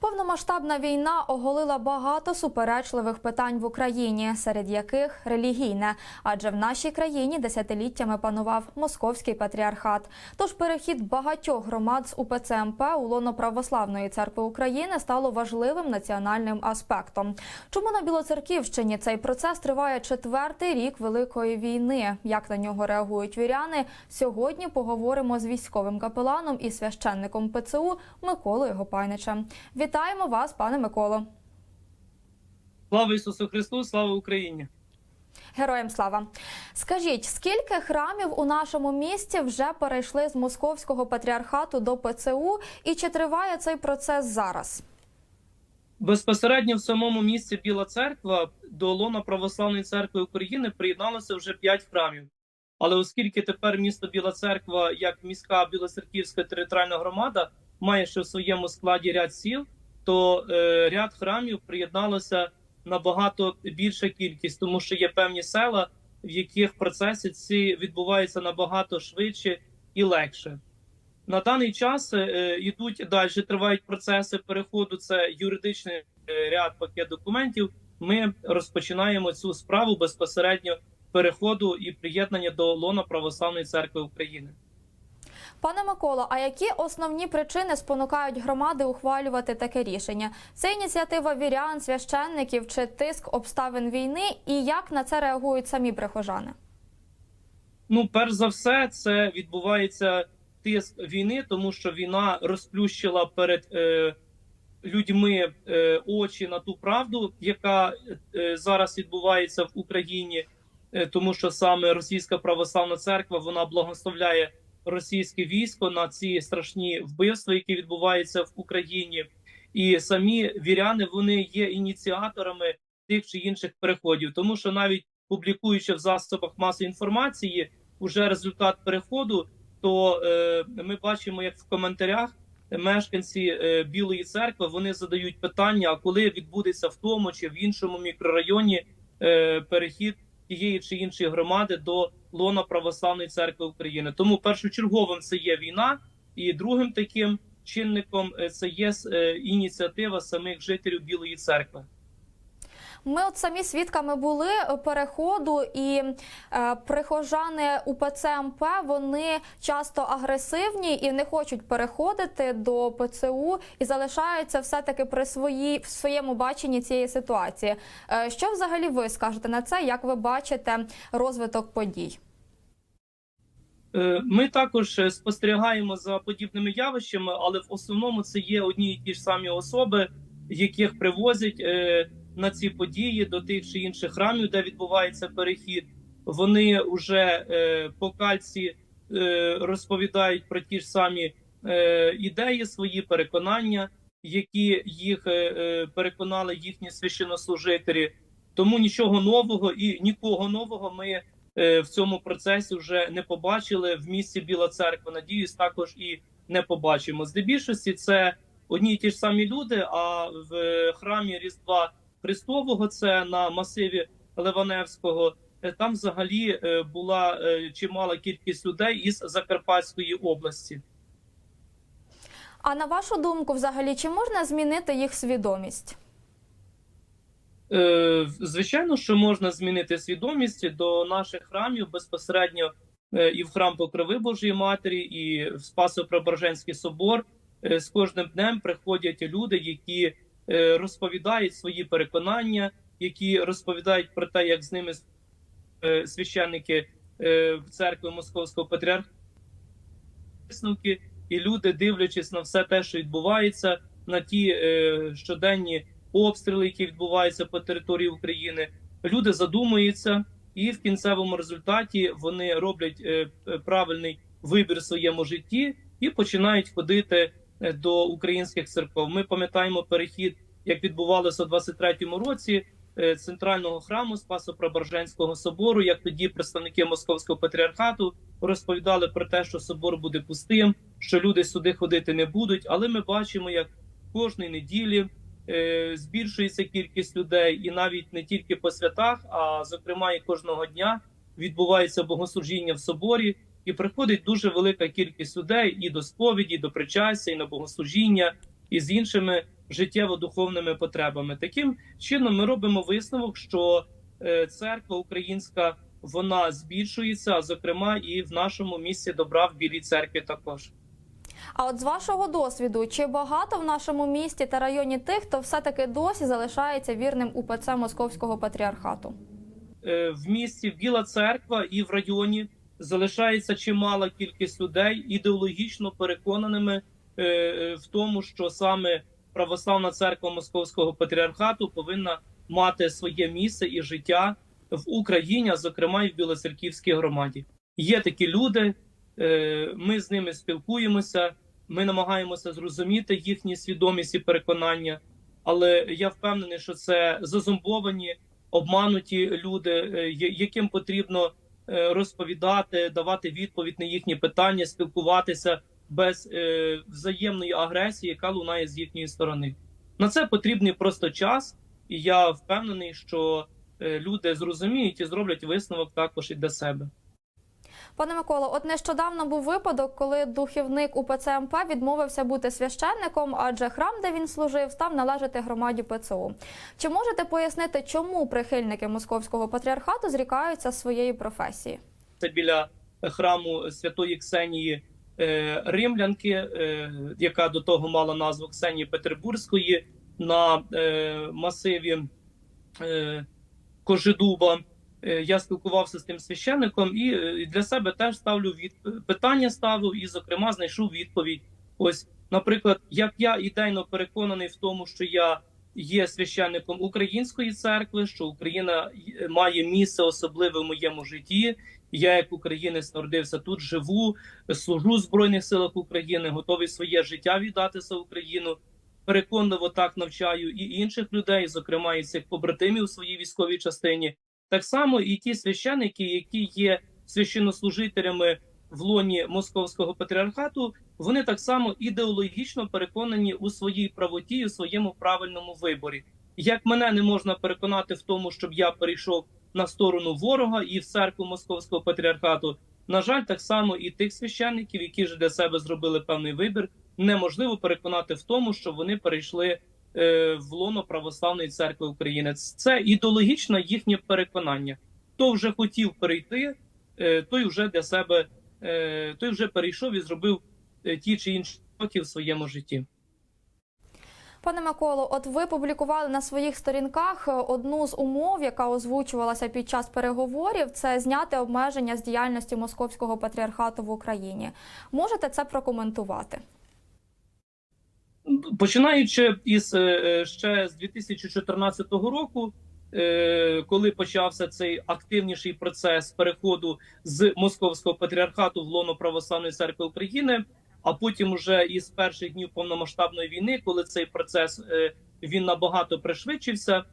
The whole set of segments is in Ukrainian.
Повномасштабна війна оголила багато суперечливих питань в Україні, серед яких релігійне, адже в нашій країні десятиліттями панував московський патріархат. Тож перехід багатьох громад з УПЦ МП у лоно Православної церкви України стало важливим національним аспектом. Чому на Білоцерківщині цей процес триває четвертий рік великої війни? Як на нього реагують віряни? Сьогодні поговоримо з військовим капеланом і священником ПЦУ Миколою Гопайничем. Вітаємо вас, пане Миколо. Слава Ісусу Христу, слава Україні! Героям слава! Скажіть, скільки храмів у нашому місті вже перейшли з московського патріархату до ПЦУ, і чи триває цей процес зараз? Безпосередньо в самому місті Біла Церква до лона Православної церкви України приєдналося вже п'ять храмів. Але оскільки тепер місто Біла Церква, як міська Білоцерківська територіальна громада, має ще в своєму складі ряд сіл, то е, ряд храмів приєдналося набагато більша кількість, тому що є певні села, в яких процеси ці відбуваються набагато швидше і легше. На даний час е, йдуть далі, тривають процеси переходу. Це юридичний е, ряд пакет документів. Ми розпочинаємо цю справу безпосередньо переходу і приєднання до лона Православної церкви України. Пане Миколо, а які основні причини спонукають громади ухвалювати таке рішення? Це ініціатива вірян, священників чи тиск обставин війни? І як на це реагують самі прихожани? Ну, перш за все, це відбувається тиск війни, тому що війна розплющила перед е, людьми е, очі на ту правду, яка е, зараз відбувається в Україні, е, тому що саме Російська православна церква вона благословляє російське військо на ці страшні вбивства, які відбуваються в Україні, і самі віряни вони є ініціаторами тих чи інших переходів, тому що навіть публікуючи в засобах масової інформації уже результат переходу, то е, ми бачимо, як в коментарях мешканці е, Білої церкви вони задають питання: а коли відбудеться в тому чи в іншому мікрорайоні е, перехід тієї чи іншої громади до лона Православної церкви України. Тому першочерговим це є війна, і другим таким чинником е, це є е, ініціатива самих жителів Білої церкви. Ми от самі свідками були переходу, і е, прихожани УПЦ МП вони часто агресивні і не хочуть переходити до ПЦУ і залишаються все таки при свої в своєму баченні цієї ситуації. Е, що взагалі ви скажете на це? Як ви бачите розвиток подій? Е, Ми також е, спостерігаємо за подібними явищами, але в основному це є одні і ті ж самі особи, яких привозять е, на ці події до тих чи інших храмів, де відбувається перехід. Вони вже е, по кальці е, розповідають про ті ж самі е, ідеї, свої переконання, які їх е, е, переконали їхні священнослужителі. Тому нічого нового і нікого нового ми е, в цьому процесі вже не побачили в місті Біла Церква. Надіюсь, також і не побачимо. Здебільшості це одні і ті ж самі люди. А в храмі Різдва Христового, це на масиві Ливаневського. е, Там взагалі е, була е, чимала кількість людей із Закарпатської області. А на вашу думку, взагалі, чи можна змінити їх свідомість? Звичайно, що можна змінити свідомість до наших храмів безпосередньо і в храм Покрови Божої Матері, і в Спасо-Преображенський собор. З кожним днем приходять люди, які розповідають свої переконання, які розповідають про те, як з ними е, священники е, в церкві Московського патріархату висновки, і люди, дивлячись на все те, що відбувається, на ті е, щоденні обстріли, які відбуваються по території України, люди задумуються, і в кінцевому результаті вони роблять е, е, правильний вибір в своєму житті і починають ходити е, до українських церков. Ми пам'ятаємо перехід, як відбувалося у 23-му році. е, Центрального храму Спасо-Преображенського собору, як тоді представники Московського патріархату розповідали про те, що собор буде пустим, що люди сюди ходити не будуть. Але ми бачимо, як кожної неділі е, збільшується кількість людей, і навіть не тільки по святах, а зокрема і кожного дня відбувається богослужіння в соборі, і приходить дуже велика кількість людей і до сповіді, і до причастя, і на богослужіння, і з іншими життєво-духовними потребами. Таким чином, ми робимо висновок, що е, церква українська вона збільшується, а зокрема, і в нашому місці добра в Білій церкві також. А от з вашого досвіду, чи багато в нашому місті та районі тих, хто все-таки досі залишається вірним УПЦ Московського патріархату? Е, в місті Біла Церква і в районі залишається чимала кількість людей ідеологічно переконаними е, е, в тому, що саме православна церква Московського патріархату повинна мати своє місце і життя в Україні, а зокрема і в Білоцерківській громаді. Є такі люди, е, ми з ними спілкуємося, ми намагаємося зрозуміти їхні свідомість і переконання, але я впевнений, що це зазумбовані обмануті люди, яким потрібно розповідати, давати відповідь на їхні питання, спілкуватися без е, взаємної агресії, яка лунає з їхньої сторони. На це потрібний просто час, і я впевнений, що е, люди зрозуміють і зроблять висновок також і для себе. Пане Миколо, от нещодавно був випадок, коли духівник УПЦ МП відмовився бути священником, адже храм, де він служив, став належати громаді ПЦУ. Чи можете пояснити, чому прихильники московського патріархату зрікаються своєї професії? Це біля храму Святої Ксенії е, Римлянки, е, яка до того мала назву Ксенії Петербурзької на е, масиві Кожедуба. Е, Я спілкувався з тим священником і е, для себе теж ставлю від питання ставив і, зокрема, знайшов відповідь. Ось, наприклад, як я ідейно переконаний в тому, що я є священником української церкви, що Україна е, має місце особливе в моєму житті. Я, як українець, народився тут, живу, служу в Збройних силах України, готовий своє життя віддати за Україну. Переконливо так навчаю і інших людей, зокрема і цих побратимів у своїй військовій частині. Так само і ті священики, які є священнослужителями в лоні московського патріархату, вони так само ідеологічно переконані у своїй правоті, у своєму правильному виборі. Як мене не можна переконати в тому, щоб я перейшов на сторону ворога і в церкву московського патріархату, на жаль, так само і тих священників, які ж для себе зробили певний вибір, неможливо переконати в тому, що вони перейшли в лоно православної церкви України. Це ідеологічне їхнє переконання. Хто вже хотів перейти, е, той вже для себе е, той вже перейшов і зробив е, ті чи інші кроки в своєму житті. Пане Миколо, от ви публікували на своїх сторінках е, одну з умов, яка озвучувалася під час переговорів, це зняти обмеження з діяльності московського патріархату в Україні. Можете це прокоментувати? Починаючи із е, е, ще з 2014 року, е, коли почався цей активніший процес переходу з московського патріархату в лоно православної церкви України, а потім уже із перших днів повномасштабної війни, коли цей процес він набагато пришвидшився,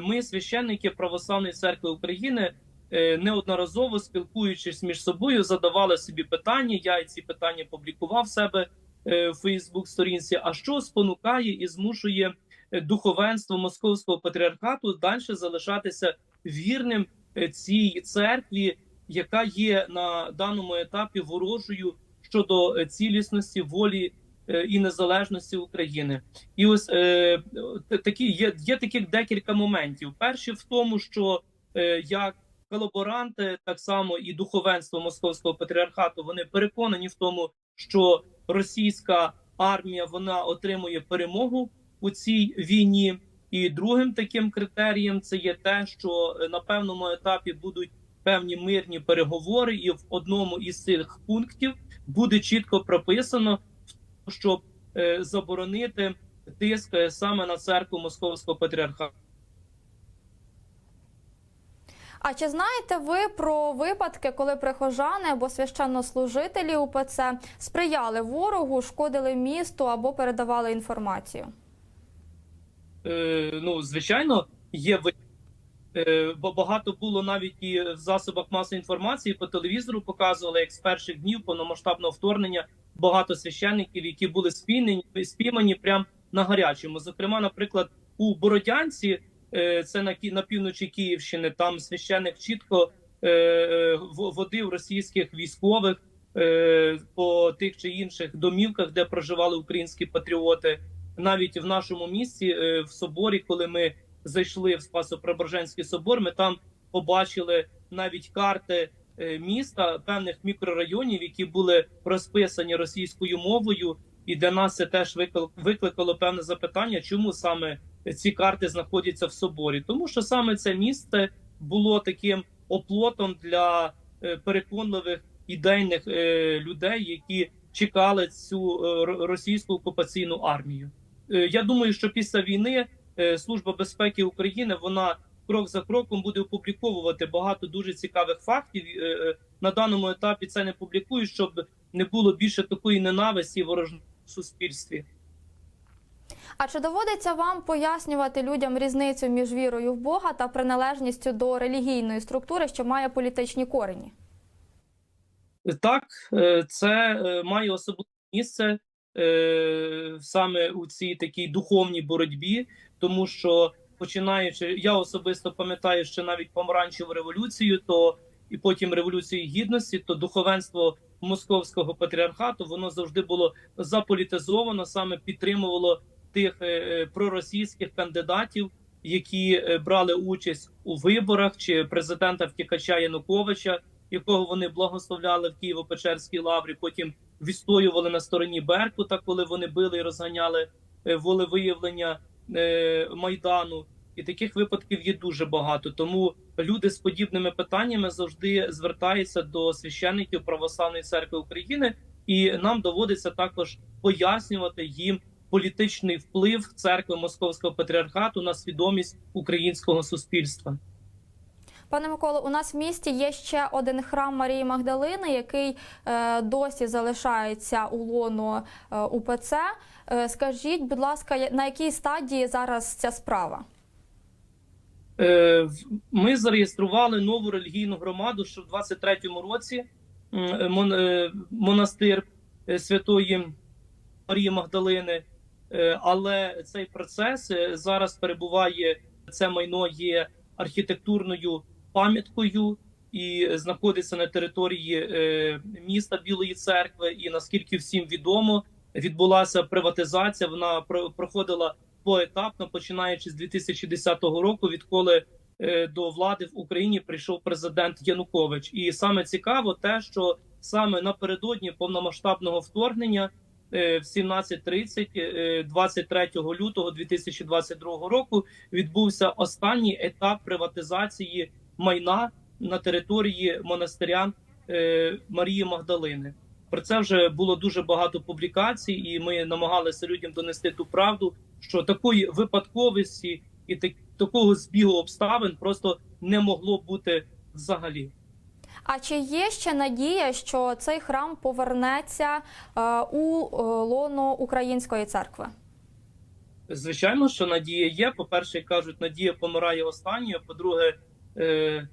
ми, священники православної церкви України, неодноразово спілкуючись між собою, задавали собі питання. Я і ці питання публікував себе Фейсбук сторінці. А що спонукає і змушує е, духовенство московського патріархату далі залишатися вірним е, цій церкві, яка є на даному етапі ворожою щодо е, цілісності волі і незалежності України? І ось е, такі є, є таких декілька моментів. Перший в тому, що е, як колаборанти, так само і духовенство московського патріархату, вони переконані в тому, що російська армія вона отримує перемогу у цій війні. І другим таким критерієм це є те, що е, на певному етапі будуть певні мирні переговори, і в одному із цих пунктів буде чітко прописано, щоб е, заборонити тиск е, саме на церкву московського патріархату. А чи знаєте ви про випадки, коли прихожани або священнослужителі УПЦ сприяли ворогу, шкодили місту або передавали інформацію? Е, ну, звичайно, є е, бо багато було навіть і в засобах масової інформації по телевізору показували, як з перших днів повномасштабного вторгнення багато священників, які були спіймані, спіймані прямо на гарячому. Зокрема, наприклад, у Бородянці, це на на півночі Київщини, там священник чітко е, е, водив російських військових е, по тих чи інших домівках, де проживали українські патріоти. навіть в нашому місті, е, в соборі, коли ми зайшли в Спасо-Преображенський собор, ми там побачили навіть карти е, міста певних мікрорайонів, які були розписані російською мовою. І для нас це теж виклик- викликало певне запитання, чому саме ці карти знаходяться в соборі, тому що саме це місце було таким оплотом для е, переконливих ідейних е, людей, які чекали цю е, російську окупаційну армію. Я думаю, що після війни Служба безпеки України вона крок за кроком буде опубліковувати багато дуже цікавих фактів. На даному етапі це не публікують, щоб не було більше такої ненависті і ворожнечі в суспільстві. А чи доводиться вам пояснювати людям різницю між вірою в Бога та приналежністю до релігійної структури, що має політичні корені? Так, е, це е, має особливе місце е, саме у цій такій духовній боротьбі, тому що починаючи, я особисто пам'ятаю, що навіть помаранчеву революцію, то і потім революцію гідності, то духовенство московського патріархату воно завжди було заполітизовано, саме підтримувало тих е, е, проросійських кандидатів, які е, брали участь у виборах чи президента втікача Януковича якого вони благословляли в Києво-Печерській лаврі, потім відстоювали на стороні Беркута, коли вони били і розганяли волевиявлення майдану. І таких випадків є дуже багато. Тому люди з подібними питаннями завжди звертаються до священників Православної церкви України, і нам доводиться також пояснювати їм політичний вплив церкви Московського патріархату на свідомість українського суспільства. Пане Миколо, у нас в місті є ще один храм Марії Магдалини, який е, досі залишається у лоно е, УПЦ. Е, скажіть, будь ласка, на якій стадії зараз ця справа? Ми зареєстрували нову релігійну громаду, що в 23-му році монастир Святої Марії Магдалини. Е, Але цей процес е, зараз перебуває. Це майно є архітектурною пам'яткою і знаходиться на території е, міста Білої церкви. І наскільки всім відомо, відбулася приватизація. Вона про- проходила поетапно, починаючи з 2010 року, відколи до влади в Україні прийшов президент Янукович. І саме цікаво, те, що саме напередодні повномасштабного вторгнення в 17.30 е, 23 лютого 2022 року відбувся останній етап приватизації майна на території монастиря е, Марії Магдалини. Про це вже було дуже багато публікацій, і ми намагалися людям донести ту правду, що такої випадковості і так, такого збігу обставин просто не могло бути взагалі. А чи є ще надія, що цей храм повернеться е, у е, лоно Української церкви? Звичайно, що надія є. По-перше, кажуть, надія помирає останньою. По-друге, е,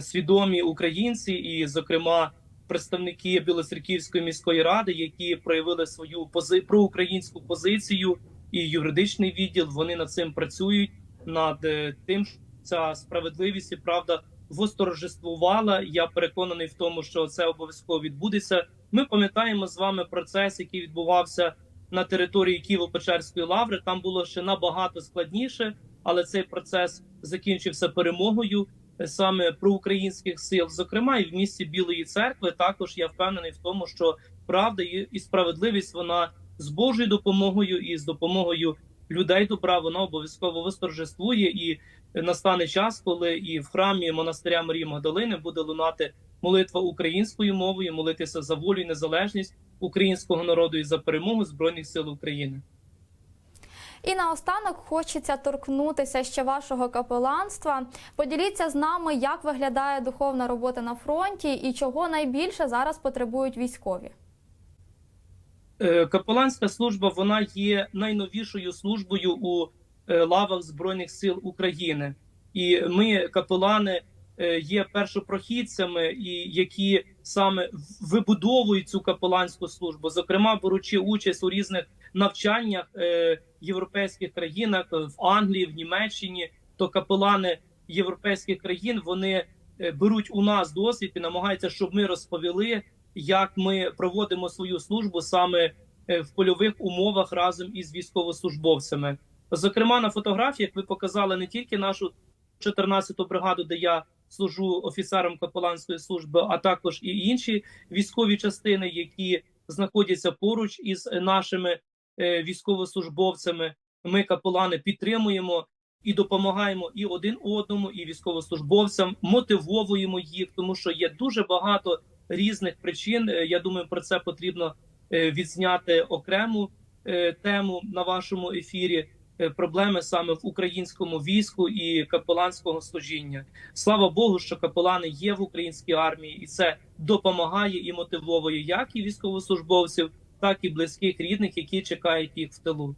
свідомі українці, і, зокрема, представники Білоцерківської міської ради, які проявили свою пози... проукраїнську позицію і юридичний відділ, вони над цим працюють над тим, що ця справедливість і правда восторжествувала. Я переконаний в тому, що це обов'язково відбудеться. Ми пам'ятаємо з вами процес, який відбувався на території Києво-Печерської лаври. Там було ще набагато складніше, але цей процес закінчився перемогою е, саме проукраїнських сил, зокрема і в місті Білої церкви. Також я впевнений в тому, що правда і і справедливість вона з Божою допомогою і з допомогою людей добра вона обов'язково восторжествує. І настане час, коли і в храмі монастиря Марії Магдалини буде лунати молитва українською мовою, молитися за волю і незалежність українського народу і за перемогу збройних сил України. І наостанок хочеться торкнутися ще вашого капеланства. Поділіться з нами, як виглядає духовна робота на фронті і чого найбільше зараз потребують військові. Е, Капеланська служба вона є найновішою службою у е, лавах Збройних сил України, і ми, капелани, е, є першопрохідцями, і які саме вибудовують цю капеланську службу, зокрема беручи участь у різних навчаннях європейських країнах в Англії, в Німеччині, то капелани європейських країн вони беруть у нас досвід і намагаються, щоб ми розповіли, як ми проводимо свою службу саме е, в польових умовах разом із військовослужбовцями. Зокрема, на фотографіях ви показали не тільки нашу 14-ту бригаду, де я служу офіцером капеланської служби, а також і інші військові частини, які знаходяться поруч із нашими е, військовослужбовцями. Ми капелани підтримуємо і допомагаємо і один одному, і військовослужбовцям, мотивовуємо їх, тому що є дуже багато різних причин. Е, Я думаю, про це потрібно е, відзняти окрему е, тему на вашому ефірі. Проблеми саме в українському війську і капеланського служіння. Слава Богу, що капелани є в українській армії, і це допомагає і мотивовує як і військовослужбовців, так і близьких рідних, які чекають їх в тилу.